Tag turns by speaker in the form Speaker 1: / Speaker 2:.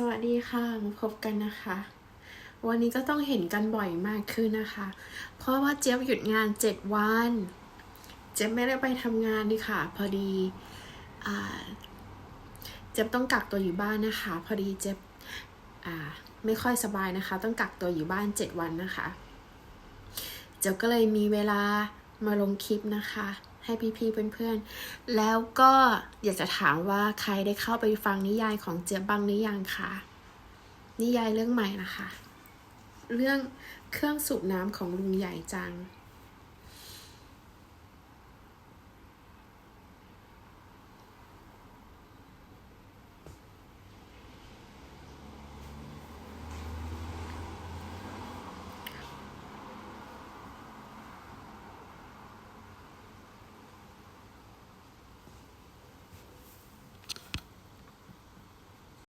Speaker 1: สวัสดีค่ะมาพบกันนะคะ วันนี้ก็ต้องเห็นกันบ่อยมากขึ้นนะคะ เพราะว่าเจี๊ยบหยุดงานเจ็ดวัน เจี๊ยบไม่ได้ไปทำงานดีค่ะ พอดีอเจี๊ยบต้องกักตัวอยู่บ้านนะคะ พอดีเจี๊ยบไม่ค่อยสบายนะคะ ต้องกักตัวอยู่บ้านเจ็ดวันนะคะ เจี๊ยบก็เลยมีเวลามาลงคลิปนะคะ ให้พี่ๆเพื่อนๆ แล้วก็อยากจะถามว่าใครได้เข้าไปฟังนิยายของเจี๊ยบบ้างหรือยังคะนิยายเรื่องใหม่นะคะ เรื่องเครื่องสูบน้ำของลุงใหญ่จัง